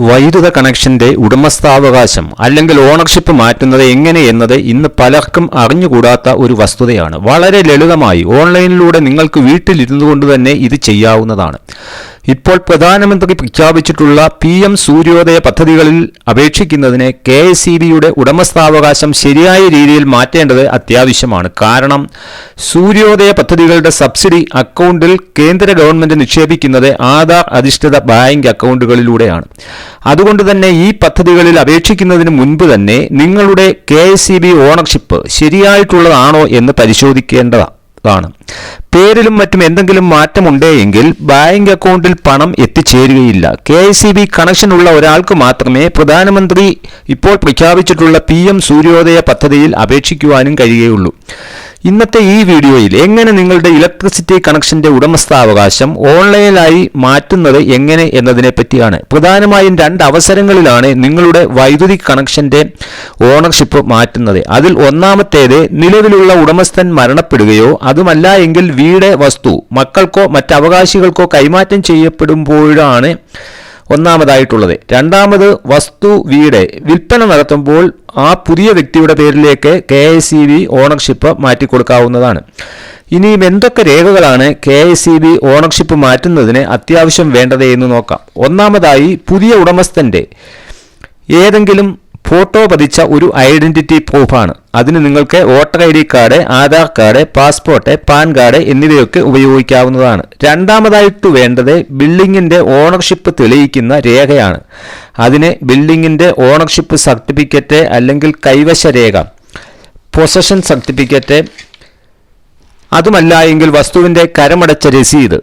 വൈദ്യുത കണക്ഷന്റെ ഉടമസ്ഥാവകാശം അല്ലെങ്കിൽ ഓണർഷിപ്പ് മാറ്റുന്നത് എങ്ങനെ എന്നത് ഇന്ന് പലർക്കും അറിഞ്ഞുകൂടാത്ത ഒരു വസ്തുതയാണ്. വളരെ ലളിതമായി ഓൺലൈനിലൂടെ നിങ്ങൾക്ക് വീട്ടിലിരുന്നു കൊണ്ട് തന്നെ ഇത് ചെയ്യാവുന്നതാണ്. ഇപ്പോൾ പ്രധാനമന്ത്രി പ്രഖ്യാപിച്ചിട്ടുള്ള പി എം സൂര്യോദയ പദ്ധതികളിൽ അപേക്ഷിക്കുന്നതിന് കെ എസ് സി ബിയുടെ ഉടമസ്ഥാവകാശം ശരിയായ രീതിയിൽ മാറ്റേണ്ടത് അത്യാവശ്യമാണ്. കാരണം സൂര്യോദയ പദ്ധതികളുടെ സബ്സിഡി അക്കൗണ്ടിൽ കേന്ദ്ര ഗവൺമെന്റ് നിക്ഷേപിക്കുന്നത് ആധാർ അധിഷ്ഠിത ബാങ്ക് അക്കൗണ്ടുകളിലൂടെയാണ്. അതുകൊണ്ട് തന്നെ ഈ പദ്ധതികളിൽ അപേക്ഷിക്കുന്നതിന് മുൻപ് തന്നെ നിങ്ങളുടെ K S C B ownership ശരിയായിട്ടുള്ളതാണോ എന്ന് പരിശോധിക്കേണ്ടതാണ്. താണ്. പേരിലും മറ്റും എന്തെങ്കിലും മാറ്റമുണ്ടെങ്കിൽ ബാങ്ക് അക്കൗണ്ടിൽ പണം എത്തിച്ചേരുകയില്ല. K I C B connection ഉള്ള ഒരാൾക്ക് മാത്രമേ പ്രധാനമന്ത്രി ഇപ്പോൾ പ്രഖ്യാപിച്ചിട്ടുള്ള പി എം സൂര്യോദയ പദ്ധതിയിൽ അപേക്ഷിക്കുവാനും കഴിയുകയുള്ളൂ. ഇന്നത്തെ ഈ വീഡിയോയിൽ എങ്ങനെ നിങ്ങളുടെ ഇലക്ട്രിസിറ്റി കണക്ഷന്റെ ഉടമസ്ഥാവകാശം ഓൺലൈനായി മാറ്റുന്നത് എങ്ങനെ എന്നതിനെ പറ്റിയാണ് പ്രധാനമായും രണ്ട് അവസരങ്ങളിലാണ് നിങ്ങളുടെ വൈദ്യുതി കണക്ഷന്റെ ഓണർഷിപ്പ് മാറ്റുന്നത്. അതിൽ ഒന്നാമത്തേത് നിലവിലുള്ള ഉടമസ്ഥൻ മരണപ്പെടുകയോ അതുമല്ല എങ്കിൽ വീട് വസ്തു മക്കൾക്കോ മറ്റവകാശികൾക്കോ കൈമാറ്റം ചെയ്യപ്പെടുമ്പോഴാണ് ഒന്നാമതായിട്ടുള്ളത്. രണ്ടാമത് വസ്തു വീട്. വിൽപ്പന നടത്തുമ്പോൾ ആ പുതിയ വ്യക്തിയുടെ പേരിലേക്ക് K S C B ownership മാറ്റിക്കൊടുക്കാവുന്നതാണ്. ഇനിയും എന്തൊക്കെ രേഖകളാണ് K S C B ownership മാറ്റുന്നതിന് അത്യാവശ്യം വേണ്ടത് എന്ന് നോക്കാം. ഒന്നാമതായി പുതിയ ഉടമസ്ഥന്റെ ഏതെങ്കിലും ഫോട്ടോ പതിച്ച ഒരു ഐഡന്റിറ്റി പ്രൂഫാണ്. അതിന് നിങ്ങൾക്ക് voter I D card Aadhaar card passport PAN card എന്നിവയൊക്കെ ഉപയോഗിക്കാവുന്നതാണ്. രണ്ടാമതായിട്ട് വേണ്ടത് ബിൽഡിങ്ങിന്റെ ഓണർഷിപ്പ് തെളിയിക്കുന്ന രേഖയാണ്. അതിന് ബിൽഡിങ്ങിന്റെ ഓണർഷിപ്പ് സർട്ടിഫിക്കറ്റ് അല്ലെങ്കിൽ കൈവശ രേഖ പൊസഷൻ സർട്ടിഫിക്കറ്റ് അതുമല്ല എങ്കിൽ വസ്തുവിന്റെ കരമടച്ച രസീത്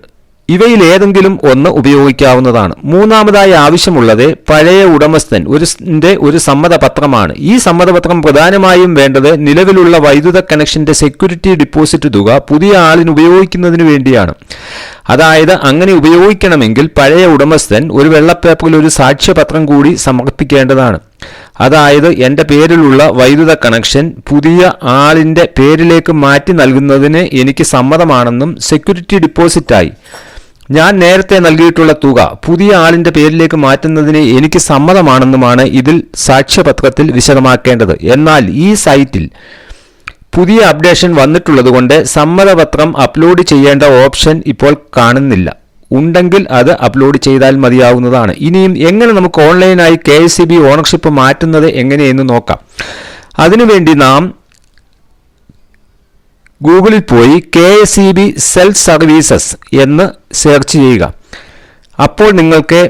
ഇവയിൽ ഏതെങ്കിലും ഒന്ന് ഉപയോഗിക്കാവുന്നതാണ്. മൂന്നാമതായി ആവശ്യമുള്ളത് പഴയ ഉടമസ്ഥൻ ഒരു ഒരു സമ്മതപത്രമാണ്. ഈ സമ്മതപത്രം പ്രധാനമായും വേണ്ടത് നിലവിലുള്ള വൈദ്യുത കണക്ഷന്റെ സെക്യൂരിറ്റി ഡിപ്പോസിറ്റ് തുക പുതിയ ആളിന് ഉപയോഗിക്കുന്നതിന് വേണ്ടിയാണ്. അതായത് അങ്ങനെ ഉപയോഗിക്കണമെങ്കിൽ പഴയ ഉടമസ്ഥൻ ഒരു വെള്ളപ്പേപ്പറിൽ ഒരു സാക്ഷ്യപത്രം കൂടി സമർപ്പിക്കേണ്ടതാണ്. അതായത് എന്റെ പേരിലുള്ള വൈദ്യുത കണക്ഷൻ പുതിയ ആളിന്റെ പേരിലേക്ക് മാറ്റി നൽകുന്നതിന് എനിക്ക് സമ്മതമാണെന്നും സെക്യൂരിറ്റി ഡിപ്പോസിറ്റായി. ഞാൻ നേരത്തെ നൽകിയിട്ടുള്ള തുക പുതിയ ആളിന്റെ പേരിലേക്ക് മാറ്റുന്നതിന് എനിക്ക് സമ്മതമാണെന്നുമാണ് ഇതിൽ സാക്ഷ്യപത്രത്തിൽ വിശദമാക്കേണ്ടത്. എന്നാൽ ഈ സൈറ്റിൽ പുതിയ അപ്ഡേഷൻ വന്നിട്ടുള്ളതുകൊണ്ട് സമ്മതപത്രം അപ്ലോഡ് ചെയ്യേണ്ട ഓപ്ഷൻ ഇപ്പോൾ കാണുന്നില്ല. ഉണ്ടെങ്കിൽ അത് അപ്ലോഡ് ചെയ്താൽ മതിയാവുന്നതാണ്. ഇനിയും എങ്ങനെ നമുക്ക് ഓൺലൈനായി K S C B ownership മാറ്റുന്നത് എങ്ങനെയെന്ന് നോക്കാം. അതിനുവേണ്ടി നാം ഗൂഗിളിൽ പോയി K S E B self services എന്ന് സെർച്ച് ചെയ്യുക. അപ്പോൾ നിങ്ങൾക്ക്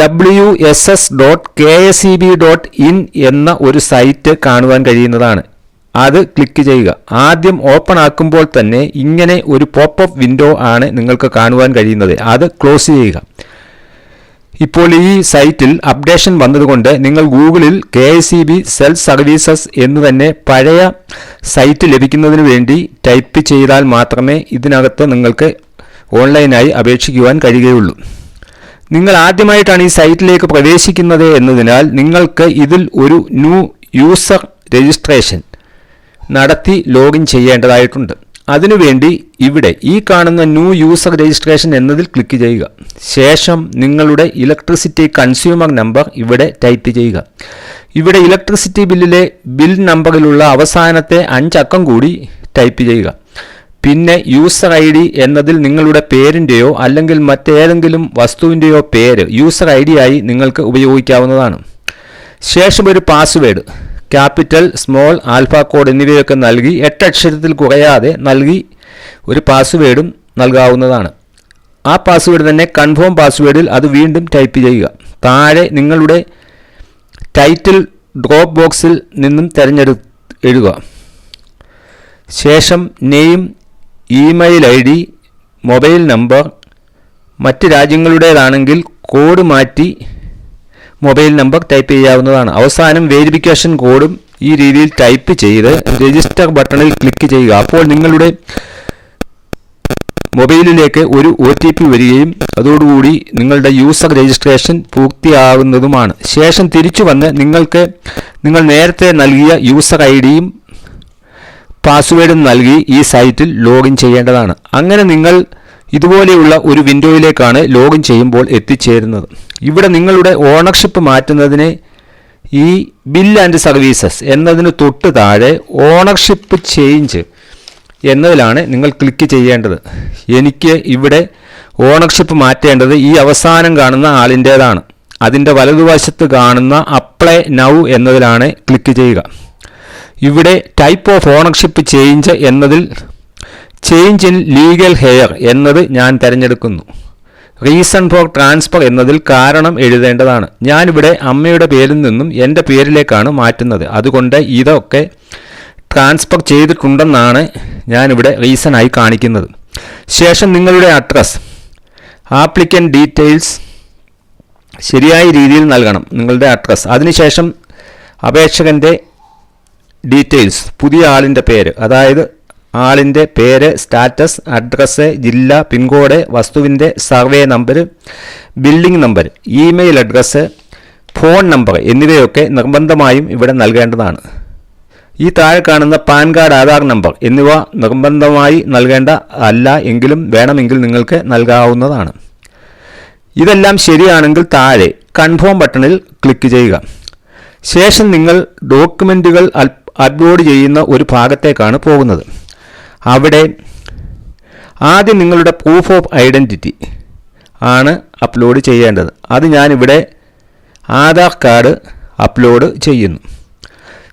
W S S dot K S C B dot in എന്ന ഒരു സൈറ്റ് കാണുവാൻ കഴിയുന്നതാണ്. അത് ക്ലിക്ക് ചെയ്യുക. ആദ്യം ഓപ്പൺ ആക്കുമ്പോൾ തന്നെ ഇങ്ങനെ ഒരു പോപ്പ് അപ്പ് വിൻഡോ ആണ് നിങ്ങൾക്ക് കാണുവാൻ കഴിയുന്നത്. അത് ക്ലോസ് ചെയ്യുക. ഇപ്പോൾ ഈ സൈറ്റിൽ അപ്ഡേഷൻ വന്നതുകൊണ്ട് നിങ്ങൾ ഗൂഗിളിൽ K S C B self services എന്ന് തന്നെ പഴയ സൈറ്റ് ലഭിക്കുന്നതിന് വേണ്ടി ടൈപ്പ് ചെയ്താൽ മാത്രമേ ഇതിനകത്ത് നിങ്ങൾക്ക് ഓൺലൈനായി അപേക്ഷിക്കുവാൻ കഴിയുകയുള്ളൂ. നിങ്ങൾ ആദ്യമായിട്ടാണ് ഈ സൈറ്റിലേക്ക് പ്രവേശിക്കുന്നത് എന്നതിനാൽ നിങ്ങൾക്ക് ഇതിൽ ഒരു ന്യൂ യൂസർ രജിസ്ട്രേഷൻ നടത്തി ലോഗിൻ ചെയ്യേണ്ടതായിട്ടുണ്ട്. അതിനുവേണ്ടി ഇവിടെ ഈ കാണുന്ന ന്യൂ യൂസർ രജിസ്ട്രേഷൻ എന്നതിൽ ക്ലിക്ക് ചെയ്യുക. ശേഷം നിങ്ങളുടെ ഇലക്ട്രിസിറ്റി കൺസ്യൂമർ നമ്പർ ഇവിടെ ടൈപ്പ് ചെയ്യുക. ഇവിടെ ഇലക്ട്രിസിറ്റി ബില്ലിലെ ബിൽ നമ്പറിലുള്ള അവസാനത്തെ അഞ്ചക്കം കൂടി ടൈപ്പ് ചെയ്യുക. പിന്നെ യൂസർ ഐ ഡി എന്നതിൽ നിങ്ങളുടെ പേരിന്റെയോ അല്ലെങ്കിൽ മറ്റേതെങ്കിലും വസ്തുവിന്റെയോ പേര് യൂസർ ഐ ആയി നിങ്ങൾക്ക് ഉപയോഗിക്കാവുന്നതാണ്. ശേഷം ഒരു password capital small alpha code എന്നിവയൊക്കെ നൽകി എട്ട് അക്ഷരത്തിൽ കുറയാതെ നൽകി ഒരു പാസ്വേഡും നൽകാവുന്നതാണ്. ആ പാസ്വേഡ് തന്നെ കൺഫേം പാസ്വേഡിൽ അത് വീണ്ടും ടൈപ്പ് ചെയ്യുക. താഴെ നിങ്ങളുടെ ടൈറ്റിൽ ഡ്രോപ്പ് ബോക്സിൽ നിന്നും തിരഞ്ഞെടു എഴുതുക. ശേഷം name email I D mobile number മറ്റ് രാജ്യങ്ങളുടേതാണെങ്കിൽ കോഡ് മാറ്റി മൊബൈൽ നമ്പർ ടൈപ്പ് ചെയ്യാവുന്നതാണ്. അവസാനം വേരിഫിക്കേഷൻ കോഡും ഈ രീതിയിൽ ടൈപ്പ് ചെയ്ത് രജിസ്റ്റർ ബട്ടണിൽ ക്ലിക്ക് ചെയ്യുക. അപ്പോൾ നിങ്ങളുടെ മൊബൈലിലേക്ക് ഒരു ഒ ടി പി വരികയും അതോടുകൂടി നിങ്ങളുടെ യൂസർ രജിസ്ട്രേഷൻ പൂർത്തിയാകുന്നതുമാണ്. ശേഷം തിരിച്ചു വന്ന് നിങ്ങൾക്ക് നിങ്ങൾ നേരത്തെ നൽകിയ യൂസർ ഐ ഡിയും പാസ്വേഡും നൽകി ഈ സൈറ്റിൽ ലോഗിൻ ചെയ്യേണ്ടതാണ്. അങ്ങനെ നിങ്ങൾ ഇതുപോലെയുള്ള ഒരു വിൻഡോയിലേക്കാണ് ലോഗിൻ ചെയ്യുമ്പോൾ എത്തിച്ചേരുന്നത്. ഇവിടെ നിങ്ങളുടെ ഓണർഷിപ്പ് മാറ്റുന്നതിന് ഈ ബിൽ ആൻഡ് സർവീസസ് എന്നതിന് തൊട്ട് താഴെ ഓണർഷിപ്പ് ചേഞ്ച് എന്നതിലാണ് നിങ്ങൾ ക്ലിക്ക് ചെയ്യേണ്ടത്. എനിക്ക് ഇവിടെ ഓണർഷിപ്പ് മാറ്റേണ്ടത് ഈ അവസാനം കാണുന്ന ആളിന്റേതാണ്. അതിന്റെ വലതുവശത്ത് കാണുന്ന അപ്ലൈ നൗ എന്നതിലാണ് ക്ലിക്ക് ചെയ്യുക. ഇവിടെ ടൈപ്പ് ഓഫ് ഓണർഷിപ്പ് ചേഞ്ച് എന്നതിൽ ചേഞ്ച് ഇൻ ലീഗൽ ഹെയർ എന്നത് ഞാൻ തിരഞ്ഞെടുക്കുന്നു. റീസൺ ഫോർ ട്രാൻസ്ഫർ എന്നതിൽ കാരണം എഴുതേണ്ടതാണ്. ഞാനിവിടെ അമ്മയുടെ പേരിൽ നിന്നും എന്റെ പേരിലേക്കാണ് മാറ്റുന്നത്. അതുകൊണ്ട് ഇതൊക്കെ ട്രാൻസ്ഫർ ചെയ്തിട്ടുണ്ടെന്നാണ് ഞാനിവിടെ റീസണായി കാണിക്കുന്നത്. ശേഷം നിങ്ങളുടെ അഡ്രസ് ആപ്ലിക്കൻ ഡീറ്റെയിൽസ് ശരിയായ രീതിയിൽ നൽകണം നിങ്ങളുടെ അഡ്രസ് അതിനുശേഷം അപേക്ഷകന്റെ ഡീറ്റെയിൽസ് പുതിയ ആളിന്റെ പേര്. അതായത് ആളിന്റെ പേര് സ്റ്റാറ്റസ് അഡ്രസ്സ് ജില്ല പിൻകോഡ് വസ്തുവിന്റെ survey number building number email address phone number എന്നിവയൊക്കെ നിർബന്ധമായും ഇവിടെ നൽകേണ്ടതാണ്. ഈ താഴെ കാണുന്ന പാൻ കാർഡ് ആധാർ നമ്പർ എന്നിവ നിർബന്ധമായി നൽകേണ്ട അല്ല എങ്കിലും വേണമെങ്കിൽ നിങ്ങൾക്ക് നൽകാവുന്നതാണ്. ഇതെല്ലാം ശരിയാണെങ്കിൽ താഴെ കൺഫേം ബട്ടണിൽ ക്ലിക്ക് ചെയ്യുക. ശേഷം നിങ്ങൾ ഡോക്യുമെന്റുകൾ അപ്ലോഡ് ചെയ്യുന്ന ഒരു ഭാഗത്തേക്കാണ് പോകുന്നത്. അവിടെ ആദ്യം നിങ്ങളുടെ പ്രൂഫ് ഓഫ് ഐഡന്റിറ്റി ആണ് അപ്ലോഡ് ചെയ്യേണ്ടത്. അത് ഞാനിവിടെ ആധാർ കാർഡ് അപ്ലോഡ് ചെയ്യുന്നു.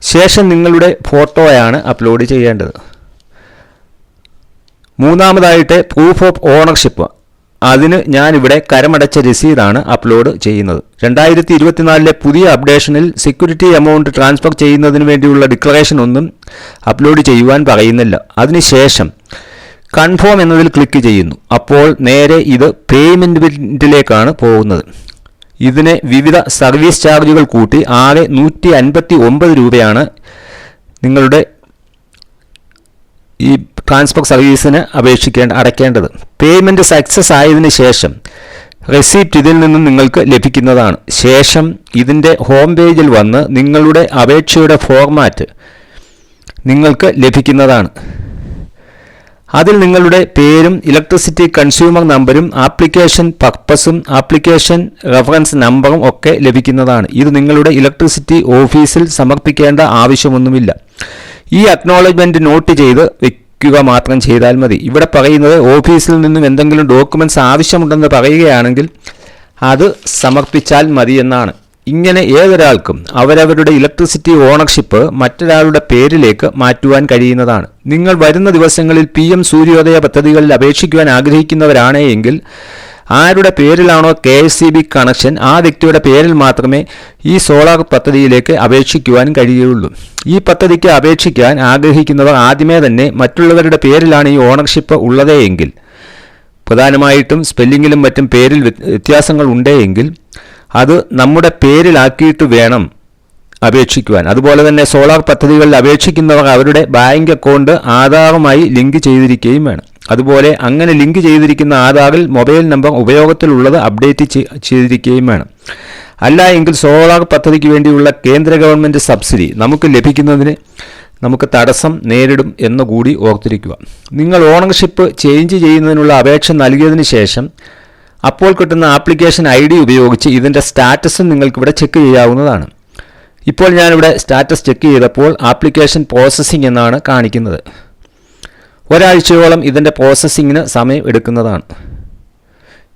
ശേഷം നിങ്ങളുടെ ഫോട്ടോയാണ് അപ്ലോഡ് ചെയ്യേണ്ടത്. മൂന്നാമതായിട്ട് പ്രൂഫ് ഓഫ് ഓണർഷിപ്പ് അതിന് ഞാനിവിടെ കരമടച്ച രസീതാണ് അപ്ലോഡ് ചെയ്യുന്നത്. രണ്ടായിരത്തി ഇരുപത്തിനാലിലെ പുതിയ അപ്ഡേഷനിൽ സെക്യൂരിറ്റി എമൗണ്ട് ട്രാൻസ്ഫർ ചെയ്യുന്നതിന് വേണ്ടിയുള്ള ഡിക്ലറേഷൻ ഒന്നും അപ്ലോഡ് ചെയ്യുവാൻ പറയുന്നില്ല. അതിനുശേഷം കൺഫേം എന്നതിൽ ക്ലിക്ക് ചെയ്യുന്നു. അപ്പോൾ നേരെ ഇത് പേയ്മെന്റിലേക്കാണ് പോകുന്നത്. ഇതിനെ വിവിധ സർവീസ് ചാർജുകൾ കൂട്ടി ആകെ നൂറ്റി അൻപത്തി ഒമ്പത് രൂപയാണ് നിങ്ങളുടെ ഈ ട്രാൻസ്ഫർ സർവീസിന് അപേക്ഷിക്കേണ്ട അടയ്ക്കേണ്ടത്. പേയ്മെന്റ് സക്സസ് ആയതിനു ശേഷം റെസീപ്റ്റ് ഇതിൽ നിന്നും നിങ്ങൾക്ക് ലഭിക്കുന്നതാണ്. ശേഷം ഇതിന്റെ ഹോം പേജിൽ വന്ന് നിങ്ങളുടെ അപേക്ഷയുടെ ഫോർമാറ്റ് നിങ്ങൾക്ക് ലഭിക്കുന്നതാണ്. അതിൽ നിങ്ങളുടെ പേരും ഇലക്ട്രിസിറ്റി കൺസ്യൂമർ നമ്പരും ആപ്ലിക്കേഷൻ പർപ്പസും ആപ്ലിക്കേഷൻ റെഫറൻസ് നമ്പറും ഒക്കെ ലഭിക്കുന്നതാണ്. ഇത് നിങ്ങളുടെ ഇലക്ട്രിസിറ്റി ഓഫീസിൽ സമർപ്പിക്കേണ്ട ആവശ്യമൊന്നുമില്ല. ഈ അക്നോളജ്മെന്റ് നോട്ട് ചെയ്ത് വെക്കുക മാത്രം ചെയ്താൽ മതി. ഇവിടെ പറയുന്നത് ഓഫീസിൽ നിന്നും എന്തെങ്കിലും ഡോക്യുമെന്റ്സ് ആവശ്യമുണ്ടെന്ന് പറയുകയാണെങ്കിൽ അത് സമർപ്പിച്ചാൽ മതി എന്നാണ്. ഇങ്ങനെ ഏതൊരാൾക്കും അവരവരുടെ ഇലക്ട്രിസിറ്റി ഓണർഷിപ്പ് മറ്റൊരാളുടെ പേരിലേക്ക് മാറ്റുവാൻ കഴിയുന്നതാണ്. നിങ്ങൾ വരുന്ന ദിവസങ്ങളിൽ പി എം സൂര്യോദയ പദ്ധതികളിൽ അപേക്ഷിക്കുവാൻ ആഗ്രഹിക്കുന്നവരാണ് എങ്കിൽ ആരുടെ പേരിലാണോ കെ കണക്ഷൻ ആ വ്യക്തിയുടെ പേരിൽ മാത്രമേ ഈ സോളാർ പദ്ധതിയിലേക്ക് അപേക്ഷിക്കുവാൻ കഴിയുള്ളൂ ഈ പദ്ധതിക്ക് അപേക്ഷിക്കാൻ ആഗ്രഹിക്കുന്നവർ ആദ്യമേ തന്നെ മറ്റുള്ളവരുടെ പേരിലാണ് ഈ ഓണർഷിപ്പ് ഉള്ളതെങ്കിൽ പ്രധാനമായിട്ടും സ്പെല്ലിങ്ങിലും മറ്റും പേരിൽ വ്യത്യാസങ്ങൾ ഉണ്ടെങ്കിൽ അത് നമ്മുടെ പേരിലാക്കിയിട്ട് വേണം അപേക്ഷിക്കുവാൻ. അതുപോലെ തന്നെ സോളാർ പദ്ധതികളിൽ അപേക്ഷിക്കുന്നവർ അവരുടെ ബാങ്ക് അക്കൗണ്ട് ആധാറുമായി ലിങ്ക് ചെയ്തിരിക്കുകയും വേണം. അതുപോലെ അങ്ങനെ ലിങ്ക് ചെയ്തിരിക്കുന്ന ആധാറിൽ മൊബൈൽ നമ്പർ ഉപയോഗത്തിലുള്ളത് അപ്ഡേറ്റ് ചെയ്തിരിക്കുകയും വേണം. അല്ല എങ്കിൽ സോളാർ പദ്ധതിക്ക് വേണ്ടിയുള്ള കേന്ദ്ര ഗവൺമെന്റ് സബ്സിഡി നമുക്ക് ലഭിക്കുന്നതിന് നമുക്ക് തടസ്സം നേരിടും എന്ന് കൂടി ഓർത്തിരിക്കുക. നിങ്ങൾ ഓണർഷിപ്പ് ചേഞ്ച് ചെയ്യുന്നതിനുള്ള അപേക്ഷ നൽകിയതിന് ശേഷം അപ്പോൾ കിട്ടുന്ന ആപ്ലിക്കേഷൻ ഐ ഡി ഉപയോഗിച്ച് ഇതിന്റെ സ്റ്റാറ്റസും നിങ്ങൾക്കിവിടെ ചെക്ക് ചെയ്യാവുന്നതാണ്. ഇപ്പോൾ ഞാനിവിടെ സ്റ്റാറ്റസ് ചെക്ക് ചെയ്തപ്പോൾ ആപ്ലിക്കേഷൻ പ്രോസസ്സിംഗ് എന്നാണ് കാണിക്കുന്നത്. ഒരാഴ്ചയോളം ഇതിന്റെ പ്രോസസ്സിങ്ങിന് സമയം എടുക്കുന്നതാണ്.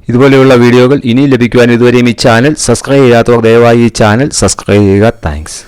ഇതുപോലെയുള്ള വീഡിയോകൾ ഇനി ലഭിക്കുവാൻ ഇതുവരെയും ഈ ചാനൽ സബ്സ്ക്രൈബ് ചെയ്യാത്തവർ ദയവായി ഈ ചാനൽ സബ്സ്ക്രൈബ് ചെയ്യുക. താങ്ക്സ്